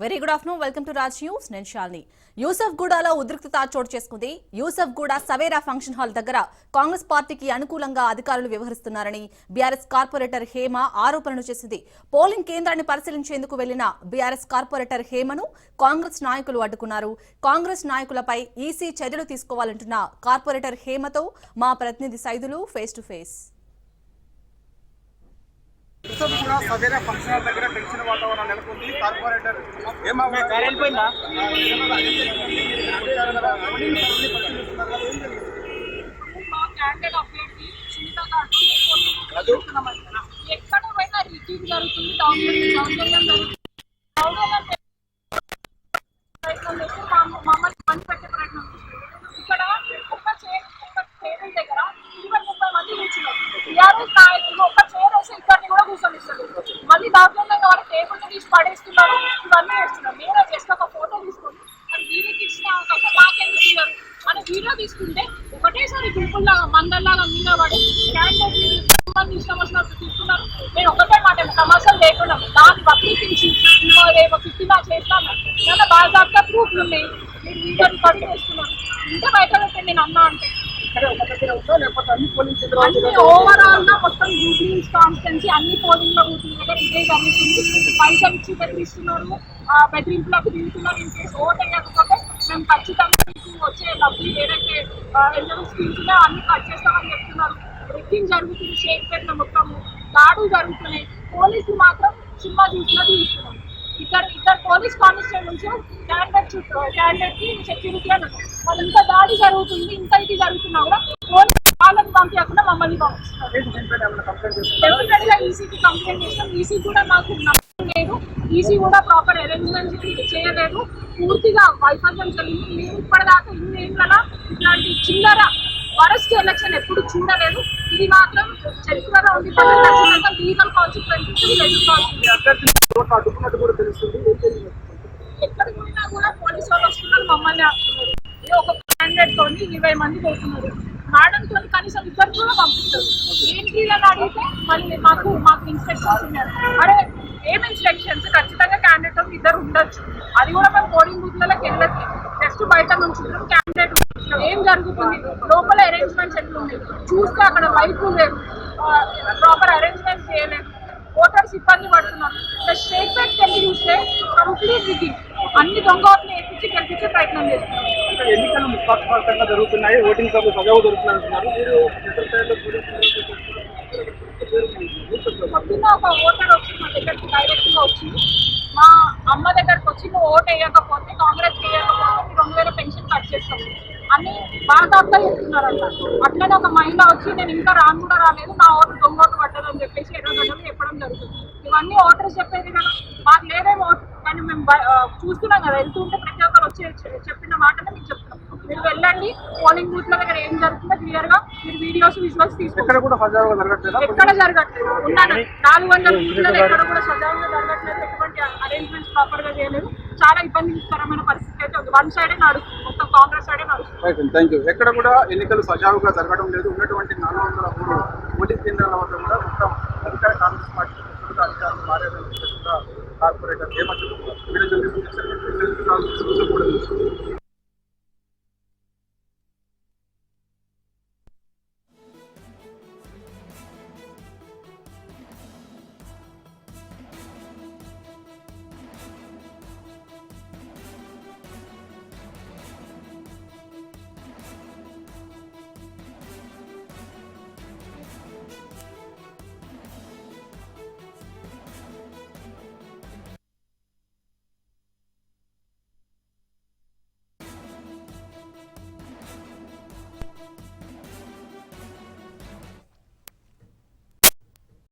Very good afternoon welcome to Raj news నేను షాల్ని యూసఫ్ గూడలో ఉద్రిక్తత చోటు చేసుకుంది. యూసఫ్ గూడ సవేరా ఫంక్షన్ హాల్ దగ్గర కాంగ్రెస్ పార్టీకి అనుకూలంగా అధికారులు వ్యవహరిస్తున్నారని బీఆర్ఎస్ కార్పొరేటర్ హేమ ఆరోపణలు చేసింది. పోలింగ్ కేంద్రాన్ని పరిశీలించేందుకు వెళ్ళిన బీఆర్ఎస్ కార్పొరేటర్ హేమను కాంగ్రెస్ నాయకులు అడ్డుకున్నారు. కాంగ్రెస్ నాయకులపై ఈసీ చర్యలు తీసుకోవాలంటున్న కార్పొరేటర్ హేమతో మా ప్రతినిధి సైదులు ఫేస్ టు ఫేస్ ఉత్సవం కూడా సవేరా ఫంక్షన్ హాల్ దగ్గర టెన్షన్ వాతావరణం నెలకొంది. కార్పొరేటర్ ఎక్కడ పోయినా రివ్యూ జరుగుతుంది దౌర్జన్యం దౌర్జన్యం జరుగుతుంది దౌర్జన్యం ప్రయత్నం చేసి మమ్మల్ని పని పెట్టే ప్రయత్నం చేస్తుంది ఇక్కడ ఒక్క చైర్ ఒక్క టేబుల్ దగ్గర ఇరవై ముప్పై మంది కూర్చున్నారు టీఆర్ఎస్ నాయకులు ఫోటో తీసి పడేస్తున్నారు. ఇవన్నీ చేస్తున్నారు మీరే చేసిన ఒక ఫోటో తీసుకొని మరి వీరికి ఇచ్చిన అవకాశం నాకెందుకు ఇవ్వరు? అని వీడియో తీసుకుంటే ఒకటేసారి గుంపుల్లాగా మందల్లాగా మీద పడి క్యాండిడేట్ ఇష్టం వచ్చినట్టు తీసుకున్నారు నేను ఒకటే మాట సమస్యలు లేకుండా దాన్ని వక్రీపించి ఇంకో రేపు ఫిఫ్టీనా చేస్తాను. చాలా బాగా ప్రూఫ్లు ఉన్నాయి. మీరు వీడియో రికార్డ్ చేస్తున్నారు ఇంత బయట నేను అన్నా అంటే ఇక్కడే ఒక దగ్గర ఉందో లేకపోతే అన్ని ఓవరాల్గా మొత్తం జూబ్లీస్ కాన్స్టెన్సీ అన్ని పోలింగ్లో దగ్గర ఇదే జరుగుతుంది పైసలు ఇచ్చి బెదిరిస్తున్నారు ఆ బెదిరింపులకు దిగుతున్నారు ఇన్ కేసు ఓట్ వేయకపోతే మేము ఖచ్చితంగా మీకు వచ్చే డబ్బులు ఏదైతే ఎన్నో స్కీమ్స్ ఉన్నాయో అన్ని కట్ చేస్తామని చెప్తున్నారు. రెక్కింగ్ జరుగుతుంది షేక్ పెట్టిన మొత్తం దాడులు జరుగుతున్నాయి. పోలీసులు మాత్రం సినిమా చూసినట్టు చూస్తున్నారు ఇద్దరు ఇద్దరు పోలీస్ కానిస్టేబుల్స్ క్యాండిడేట్ చుట్టూ క్యాండిడేట్కి సెక్యూరిటీ అన్నారు వాళ్ళు ఇంత దాడి జరుగుతుంది ఇంత ఇది జరుగుతున్నా కూడా పోలీస్ వాళ్ళని పంపించకుండా మమ్మల్ని గా ఈసీకి కంప్లైంట్ చేస్తాం. ఈసీ కూడా మాకు లేదు. ఈసీ కూడా ప్రాపర్ అరేంజ్మెంట్స్ చేయలేదు. పూర్తిగా వైఫల్యం జరిగింది. మేము ఇప్పటిదాకా ఇన్ని ఏళ్ళ ఇట్లాంటి చిల్లర వరస్ట్ ఎలక్షన్ ఎప్పుడు చూడలేదు. ఇది మాత్రం చరిత్రలో ఉంది. ఖచ్చితంగా లీగల్ కాన్సిక్వెన్సెస్ ఎదుర్కోవాల్సింది కూడా తెలుస్తుంది ఎక్కడ కూడా పోలీసు వాళ్ళు వస్తున్నారు మమ్మల్ని ఆపుతున్నారు. ఒక క్యాండిడేట్ తోని ఇరవై మంది పోతున్నారు. మేడం తోని కనీసం ఇద్దరు కూడా పంపిస్తారు. ఏంటి అని అడిగితే మళ్ళీ మాకు మాకు ఇన్స్పెక్షన్స్ ఉన్నారు. అరే ఏం ఇన్స్పెక్షన్స్ ఖచ్చితంగా క్యాండిడేట్ ఇద్దరు ఉండొచ్చు. అది కూడా మేము పోలింగ్ బూత్లలోకి వెళ్ళట్లేదు జస్ట్ బయట నుంచి క్యాండిడేట్ ఏం జరుగుతుంది లోపల అరేంజ్మెంట్స్ ఎట్లున్నాయి చూస్తే అక్కడ వైపు లేవు. ప్రాపర్ అరేంజ్మెంట్స్ చేయలేదు. ఓటర్స్ ఇబ్బంది పడుతున్నారు స్టేట్ బ్యాంక్ వెళ్ళి చూస్తే కంప్లీట్ ఇది అన్ని దొంగ ఓట్లు వేపించి గెలిపించే ప్రయత్నం చేస్తున్నారు అంటే ఎన్నికలు నిష్పక్షపాతంగా జరుగుతున్నాయి. ఓటింగ్ సభలు సజావు జరుగుతున్నాయి అంటున్నారు. మీరు క్షేత్రస్థాయిలో పోలీసులు పొద్దున్న ఒక ఓటర్ వచ్చి మా దగ్గరికి డైరెక్ట్గా వచ్చింది మా అమ్మ దగ్గరకు వచ్చి నువ్వు ఓట్ వేయకపోతే కాంగ్రెస్ వేయకపోతే అని బాగా చెప్తున్నారంట. అట్లనే ఒక మహిళ వచ్చి నేను ఇంకా రాను కూడా రాలేదు నా ఓటు దొంగ ఓటు పడ్డదు అని చెప్పేసి ఎర్రగడ్డలు చెప్పడం జరుగుతుంది. ఇవన్నీ ఓటర్స్ చెప్పేది కదా. మాకు లేదేమో కానీ మేము చూస్తున్నాం కదా వెళ్తుంటే ప్రతి ఒక్కరు వచ్చి చెప్పిన మాటనే మీకు చెప్తున్నాం మీరు వెళ్ళండి పోలింగ్ బూత్ల దగ్గర ఏం జరుగుతుందో క్లియర్గా మీరు వీడియోస్ విజువల్స్ తీసుకుంటారు ఎక్కడ జరగట్లేదా? ఉన్నాను. నాలుగు వందల బూత్లలో ఎక్కడ కూడా సజావుగా జరగట్లేదు. ఎటువంటి అరేంజ్మెంట్స్ ప్రాపర్గా చేయలేదు. చాలా ఇబ్బందికరమైన పరిస్థితి. వన్ సైడే నడుస్తుంది. మొత్తం కాంగ్రెస్ సైడే నడుస్తుంది. థ్యాంక్ యూ ఎక్కడ కూడా ఎన్నికలు సజావుగా జరగడం లేదు. ఉన్నటువంటి నాలుగు వందల మూడు పోలింగ్ కేంద్రాల వద్ద కూడా మొత్తం అధికార కాంగ్రెస్ పార్టీ అధికారులు మారేదని కార్పొరేటర్ హేమంత్